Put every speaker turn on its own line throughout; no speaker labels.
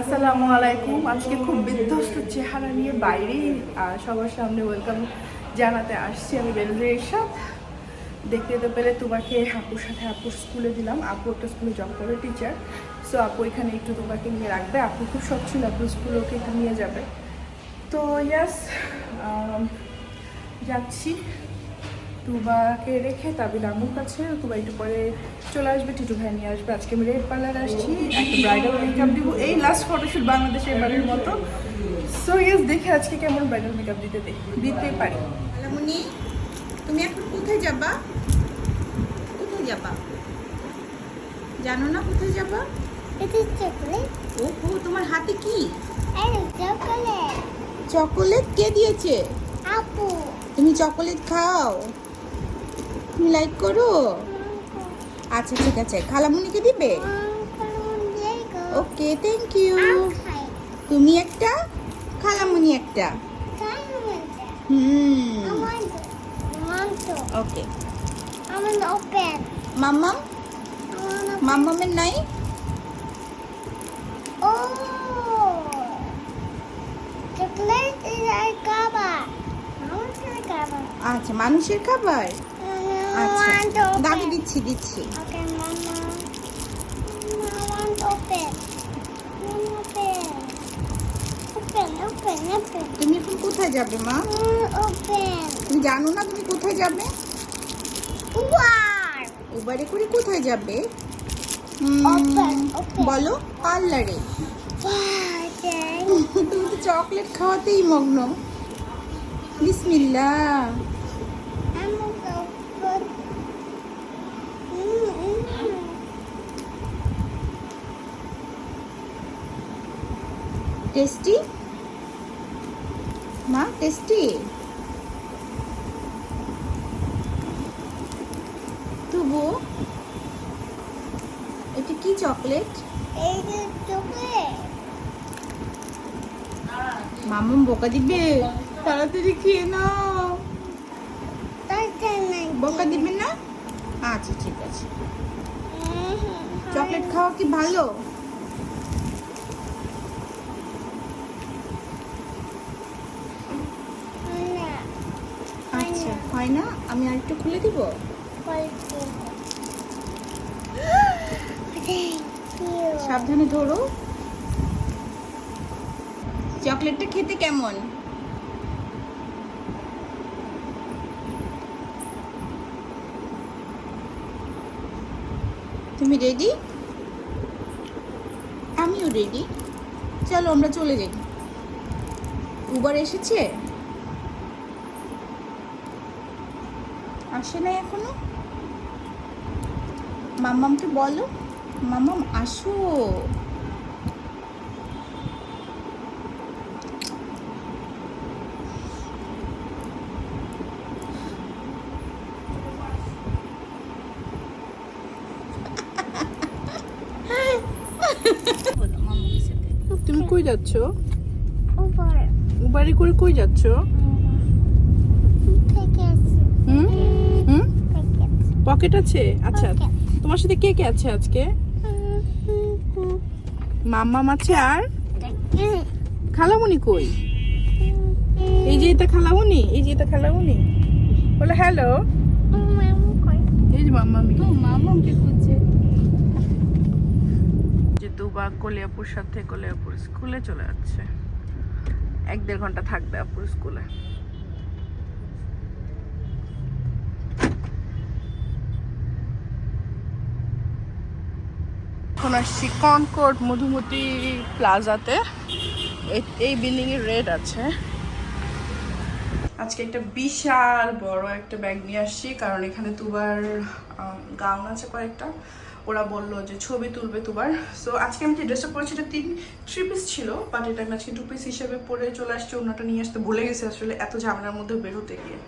আসসালামু আলাইকুম। আজকে খুব বিধ্বস্ত চেহারা নিয়ে বাইরেই সবার সামনে ওয়েলকাম জানাতে আসছি আমি বেলুদের এরশাদ দেখতে তো পেলে তোমাকে আপুর সাথে আপুর স্কুলে দিলাম। আপু একটা স্কুলে জব করে টিচার সো আপু এখানে একটু তোমাকে নিয়ে রাখবে। আপু খুব শখ ছিল আপুর স্কুলে ওকে নিয়ে যাবে। তো ইয়াস যাচ্ছি। তুবাকে রেখে তাবিল আম্মুর কাছে তুবা একটু পরে চলে আসবে টিটু ভাই নিয়ে আসবে। আজকে আমি রেড পার্লার আসছি একটা ব্রাইডাল মেকআপ দিব। এই লাস্ট ফটোশুট বাংলাদেশের বাড়ির মতো। সো ইয়েস দেখে আজকে কেমন ব্রাইডাল মেকআপ দিতে দে দিতে পারি।
আলামনি তুমি এখন কোথায় যাবা? কোথায় যাবা? জানো না কোথায় যাবা. ওহো তোমার হাতে কি? চকোলেট কে দিয়েছে?
আপু
তুমি চকোলেট খাও। তুমি লাইক করো? আচ্ছা ঠিক আছে। খালামুনিকে দিবে? ওকে থ্যাংক ইউ তুমি একটা খালামুনি একটা। হুম। ওকে মাম্মাম? মাম্মামের নাই?
want
আচ্ছা মানুষের খাবার তুমি এখন কোথায় যাবে মা? তুমি জানো না তুমি কোথায় যাবে? উবারে করে কোথায় যাবে? বলো পার্লারে। তুমি তো চকলেট খাওয়াতেই মগ্ন। বিসমিল্লা টেস্টি? মা টেস্টি? তবু এটা কি চকলেট. মামুম বোকা দিবে তাড়াতাড়ি খেয়ে নাও। বোকা দিবে না? আচ্ছা ঠিক আছে. চকলেট খাওয়া কি ভালো
না,
আচ্ছা হয় না? আমি আরেকটু খুলে দিব. সাবধানে ধরো। চকলেটটা খেতে কেমন? তুমি রেডি আমিও রেডি চলো আমরা চলে যাই। উবার এসেছে? আসে নাই এখনও? মাম্মামকে বলো। মাম্মাম আসো।
তুমি কই যাচ্ছ?
উপর।
উবারে করে কই যাচ্ছ? পকেট আছে? আচ্ছা. তোমার সাথে কে কে আছে আজকে। মাম্মাম আছে আর? খালামুনি কই? এই যে এটা খালামুনি এই যে এটা খালামুনি। বলে হ্যালো? এই যে মাম্মামি।
মাম্মামকে খুঁজছে।
যে দুবা কলিয়াপুর সাথে কলিয়াপুর স্কুলে চলে যাচ্ছে। এক দেড় ঘণ্টা থাকবে আপুর স্কুলে। এখন আসছি কনকর্ড মধুমতি প্লাজাতে এই- এই বিল্ডিং এর রেড আছে। আজকে একটা বিশাল বড় একটা ব্যাগ নিয়ে আসছি, কারণ এখানে তুবার গাউন আছে কয়েকটা। ওরা বলল যে ছবি তুলবে তুবার। সো আজকে আমি যে ড্রেসটা পরেছি এটা তিন থ্রি পিস ছিল বাট এটা আমি আজকে টু পিস হিসেবে পরে চলে আসছি, অন্যটা নিয়ে আসতে ভুলে গেছি আসলে এত ঝামেলার মধ্যে বেরোতে গিয়ে।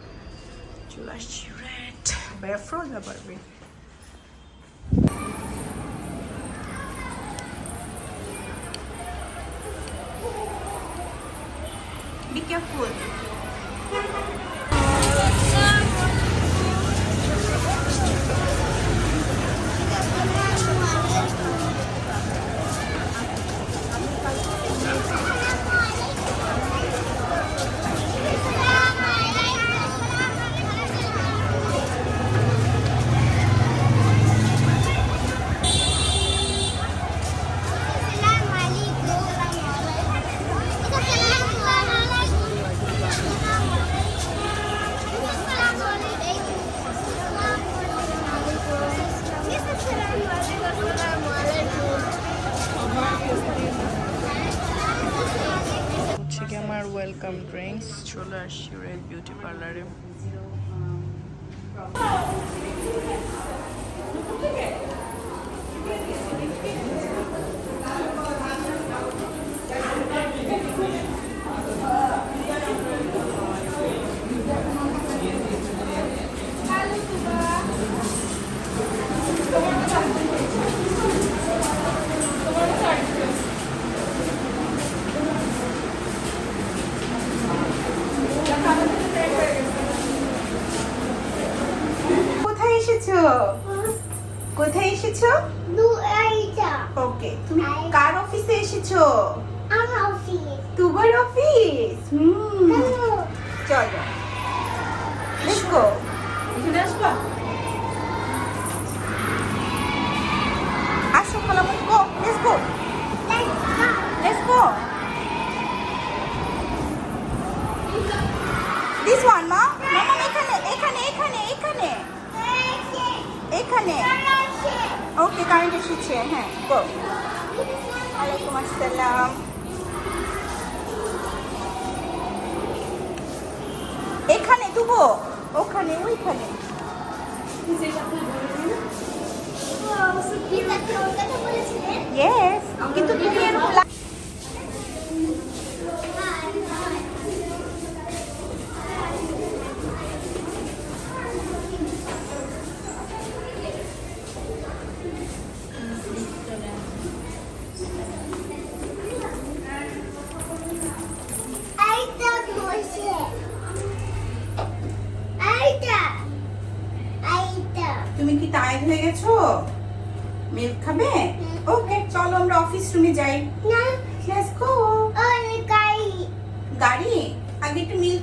চলে আসছি রেড ব্যাফ্রো যা পারবে
que é.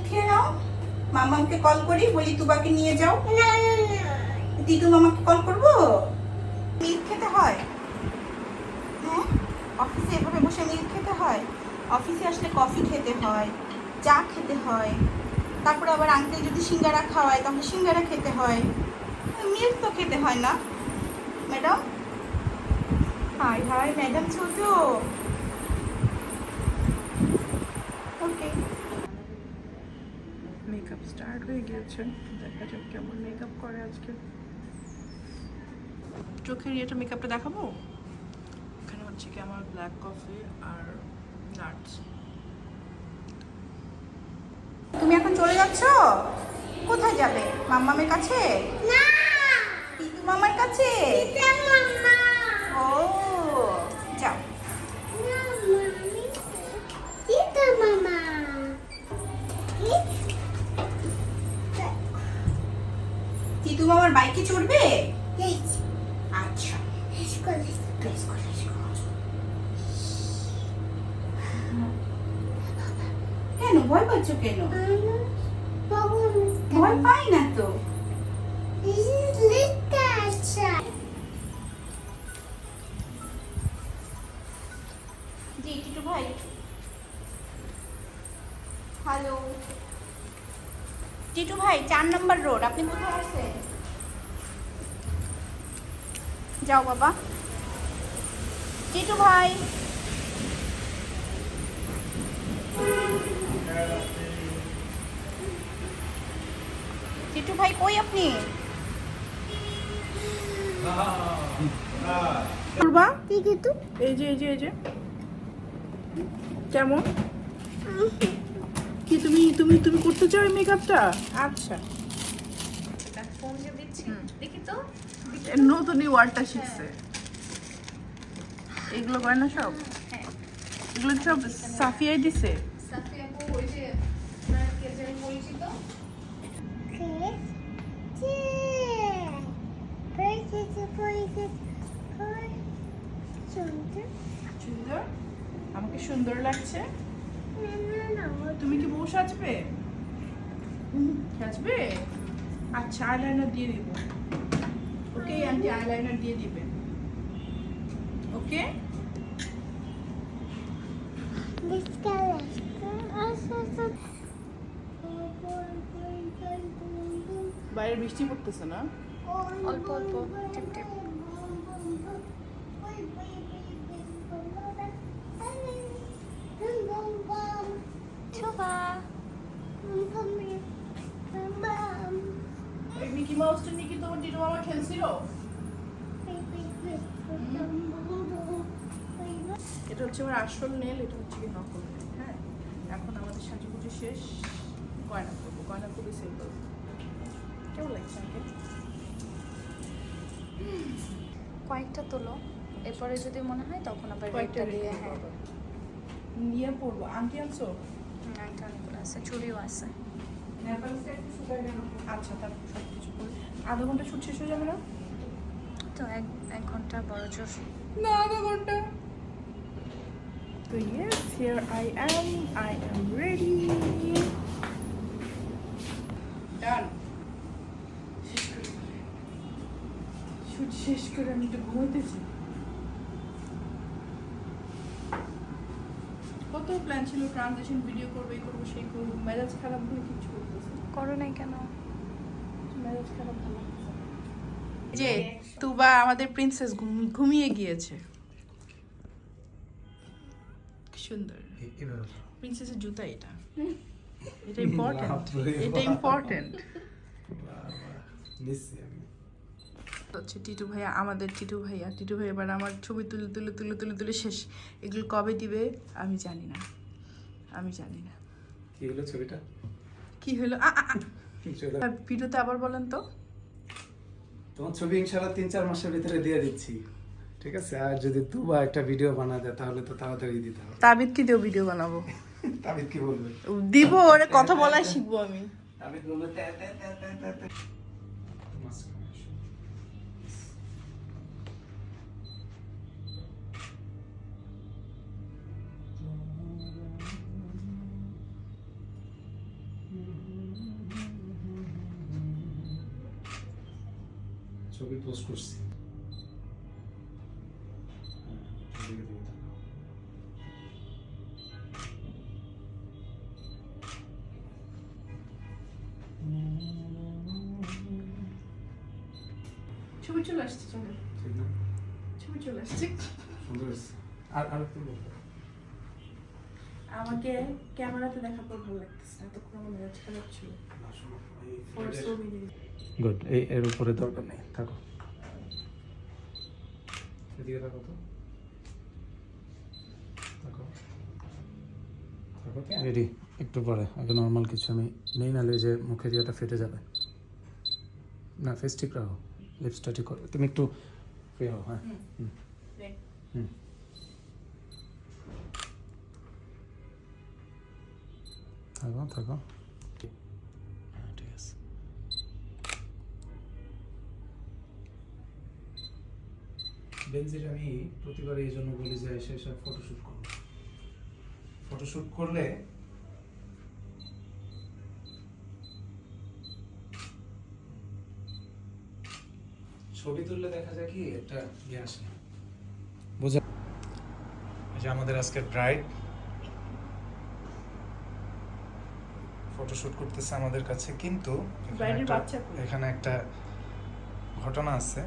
খেয়ে নাও। মামাকে কল করি, বলি তুবাকে নিয়ে যাও। দিদু মামাকে কল করব? মিল্ক খেতে হয়। হ্যাঁ? অফিসে এভাবে বসে মিল্ক খেতে হয়। অফিসে আসলে কফি খেতে হয়, চা খেতে হয়। তারপরে আবার আঙ্কেল যদি সিঙ্গারা খাওয়ায়, তাহলে সিঙ্গারা খেতে হয়। মিল্ক তো খেতে হয় না। ম্যাডাম হাই হাই ম্যাডাম ছোট। ওকে
মেকআপ স্টার্ট হয়ে গিয়েছে। দেখা যাক কেমন মেকআপ করে আজকে। চোখের ইয়েটা মেকআপটা দেখাবো? এখানে হচ্ছে কি আমার ব্ল্যাক কফি আর নাটস
তুমি এখন চলে যাচ্ছ? কোথায় যাবে? মাম্মামের কাছে?
না।
মামার কাছে? ও। দিদু মামার বাইকে চড়বে? আচ্ছা. কেন? ভয় পাচ্ছ কেন? ভয় পাই না তো।
This is
জি টিটু ভাই। হ্যালো টিটু ভাই চার নম্বর রোড আপনি কোথায়? যাও বাবা। টিটু ভাই। টিটু ভাই কই আপনি?
করবা
আছে
এই যে এই যে এই যে। কেমন? কি তুমি তুমি তুমি করতে চাও এই মেকআপটা আচ্ছা।
দেখি তো।
এর নতুন এই ওয়ার্ডটা শিখছে। এগুলো করে না সব? এগুলো সব সাফিয়াই দিছে? সুন্দর। আমাকে সুন্দর লাগছে? তুমি কি বউ সাজবে? সাজবে? আচ্ছা আইলাইনার দিয়ে দিব। ওকে আন্টি আইলাইনার দিয়ে দিবেন। ওকে? বাইরে বৃষ্টি পড়তেছে না?
অল্প অল্প টিপ টিপ
এটা হচ্ছে আমার আসল নেল এটা হচ্ছে কি নকল নেল হ্যাঁ? এখন আমাদের সাজুগুজু শেষ। গয়না করব গয়না খুবই সিম্পল কেমন লাগছে আমাকে
কয়েকটা তোলো। এরপরে যদি মনে হয় তখন আবার
কয়েকটা
দিয়ে হ্যাঁ।
নিয়ে পড়ব আন্টি আনছো?
একটা অনেকগুলো আছে চুড়িও আছে।
আচ্ছা তারপর সব কিছু করে আধা ঘণ্টা ছুট শেষ হয়ে যাবে না?
তো এক এক ঘণ্টা বড় জোর
না আধা ঘণ্টা। তো yes here I am I am ready done শেষ করে শুট শেষ করে আমি একটু ঘুমাইতেছি প্ল্যান ছিল ট্রানজিশন ভিডিও করবে এই করব সেই করব মেজাজ খারাপ বলে কিছু করতেছি
করো নাই কেন?
মেজাজ খারাপ ভালো যে তুবা আমাদের প্রিন্সেস ঘুমিয়ে গিয়েছে। কি সুন্দর। প্রিন্সেসের জুতা এটা। এটা ইম্পর্টেন্ট এটা। ইম্পর্টেন্ট হচ্ছে টিটু ভাইয়া আমাদের টিটু ভাইয়া। টিটু ভাইয়া এবার আমার ছবি তুলে তুলে তুলে তুলে তুলে শেষ। এগুলো কবে দিবে আমি জানি না। আমি জানি না।
কি হলো ছবিটা?
কি হলো? ভিডিওতে আবার বলেন তো।
তোমার ছবি ইনশাল্লাহ তিন চার মাসের ভিতরে দিয়ে দিচ্ছি। ঠিক আছে? আর যদি দুবা একটা ভিডিও বানা দেয় তাহলে তো তাড়াতাড়ি দিতে হবে।
তাবিদ কি দিও ভিডিও বানাবো?
তাবিদ কি বলবে?
দিব ওরে কথা বলাই শিখব আমি।
তাবিদ বলবে ছবি করছি।
ছবি চলে আসছে চলে
ঠিক না
ছবি চলে আসছে
সুন্দর হয়েছে। আর আর একটু বলব।
আমাকে ক্যামেরাতে দেখার পর ভালো লাগতেছে না এতক্ষণ আমার মেজাজ খারাপ ছিল.
গুড এর উপরে দরকার নেই থাকো এদিকে থাকো তো। রেডি একটু পরে। আগে নর্মাল কিছু আমি নেই নালে যে মুখের ইয়েটা ফেটে যাবে। না ফেস ঠিক রাখো। লিপসটা ঠিক করো। তুমি একটু ফ্রি হও হ্যাঁ? হুম। থাকো থাকো হ্যাঁ ঠিক আছে বেনজির আমি প্রতিবার এই জন্য বলি যে এসে সব ফটোশ্যুট করব ফটোশ্যুট করলে ছবি তুললে দেখা যায় কি একটা ইয়ে আসে। বোঝা যে আমাদের আজকে ব্রাইড ফটোশ্যুট করতেছে আমাদের কাছে কিন্তু? এখানে একটা ঘটনা আছে।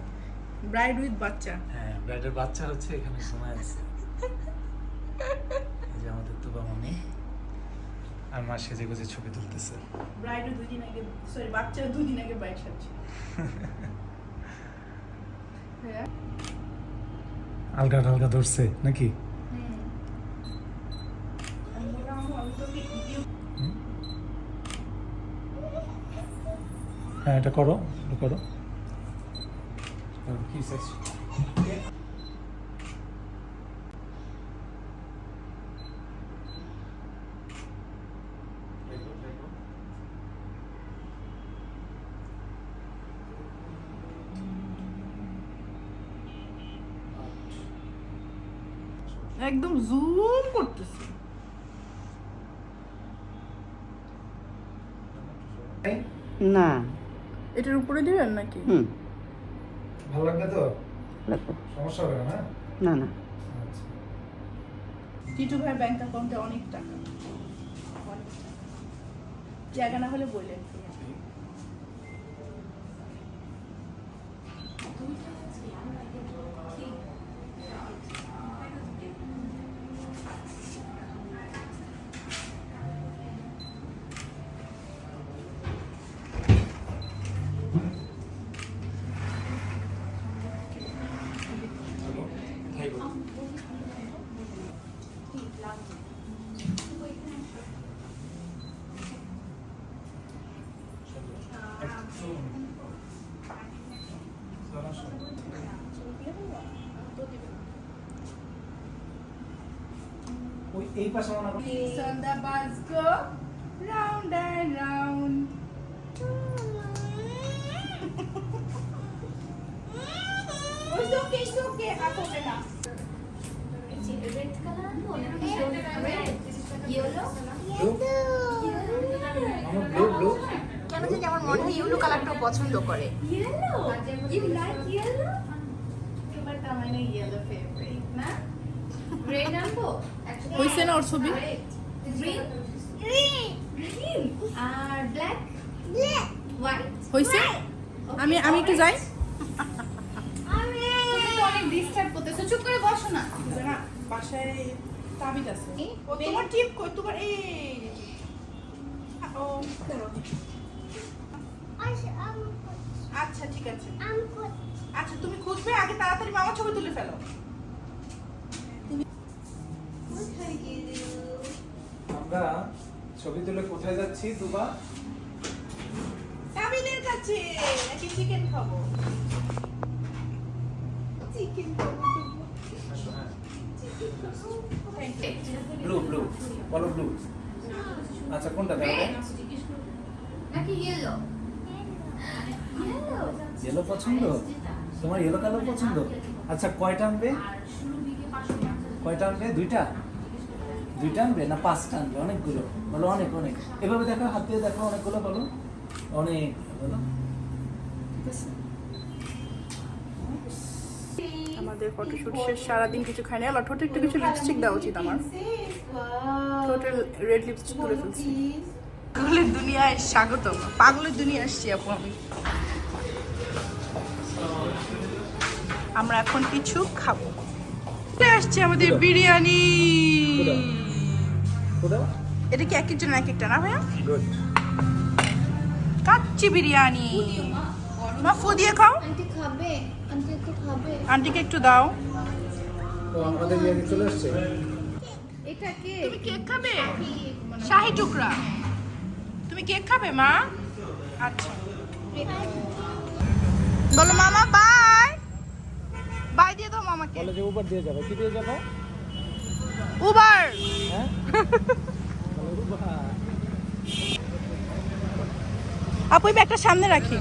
ব্রাইড উইথ বাচ্চা।
হ্যাঁ ব্রাইডের বাচ্চা হচ্ছে এখানে সময় আছে। এই যে আমাদের তুবা মামি আর মা সেজে গুজে ছবি তুলতেছে।
ব্রাইড দুই দিন আগে সরি বাচ্চা দুই দিন আগে ব্রাইড সাজছে। হ্যাঁ।
আলগা টালগা ধরছে নাকি? হ্যাঁ এটা করো এটা করো। কি চাইছ
একদম জুম করতেছে।
না।
এটার উপরে দিবেন নাকি?
হুম।
ভালো লাগবে তো?
লাগবে।
সমস্যা হবে না
না? না
আচ্ছা।
টিটু ভাই ব্যাংক অ্যাকাউন্টে অনেক টাকা। অনেক টাকা। জায়গা না হলে বললেন।
এই পাশে মনে করো
So the bus go round and round. Oh, it's okay, it's okay. হাত ওঠে না।
আমার ব্লু ব্লু
কেন জানি আমার মনে হয় ইউলো কালারটাও পছন্দ করে।
হইছে না ওর ছবি
আর ব্ল্যাক হোয়াইট
হইছে আমি আমি একটু যাই।
তুমি তো অনেক ডিস্টার্ব করতেছো। চুপ করে বসো না।
না বাসায় তাবিজ আছে।
এই,
ও তোমার টিপ কই? তোমার এই ও করো। আচ্ছা ঠিক আছে। আচ্ছা তুমি খুঁজবে? আগে তাড়াতাড়ি মামা ছবি তুলে ফেলো।
আমরা ছবি তুলে কোথায় যাচ্ছি দুবা?
তাবিজের কাছে নাকি চিকেন খাব? চিকেন খাব
ব্লু ব্লু বলো ব্লু আচ্ছা কোনটা দেখো
নাকি ইয়েলো
ইয়েলো পছন্দ? তোমার ইয়েলো কালার পছন্দ? আচ্ছা কয়টা আনবে? কয়টা আনবে? দুইটা? দুইটা আনবে না পাঁচটা আনবে? অনেকগুলো। বলো অনেক অনেক। এভাবে দেখো হাত দিয়ে দেখো অনেকগুলো বলো। অনেক বলো। ঠিক আছে?
আমাদের ফটোশুট শেষ সারাদিন কিছু খাই না আল্লাহ ঠোঁটে একটু কিছু লিপস্টিক দেওয়া উচিত আমার। ঠোঁটে রেড লিপস্টিক তুলে ফেলছি। পাগলের দুনিয়ায় স্বাগতম। পাগলের দুনিয়া আসছি আপু আমি। আমরা এখন কিছু খাব। আসছে আমাদের বিরিয়ানি? এটা কি এক একজন এক একটা না ভাইয়া? কাচ্চি বিরিয়ানি। মা ফু দিয়ে খাও।
আন্টি খাবে একটু
আন্টিকে একটু দাও।
তো আমাদের বিরিয়ানি চলে আসছে?
এটা
তুমি কেক খাবে? শাহি টুকরা। তুমি কেক খাবে মা? আচ্ছা। বলো মামা বাই বাই দিয়ে দাও মামাকে।
বলে যে উবার দিয়ে যাবে কি দিয়ে যাব?
উবার আপু ব্যাগটা সামনে রাখি।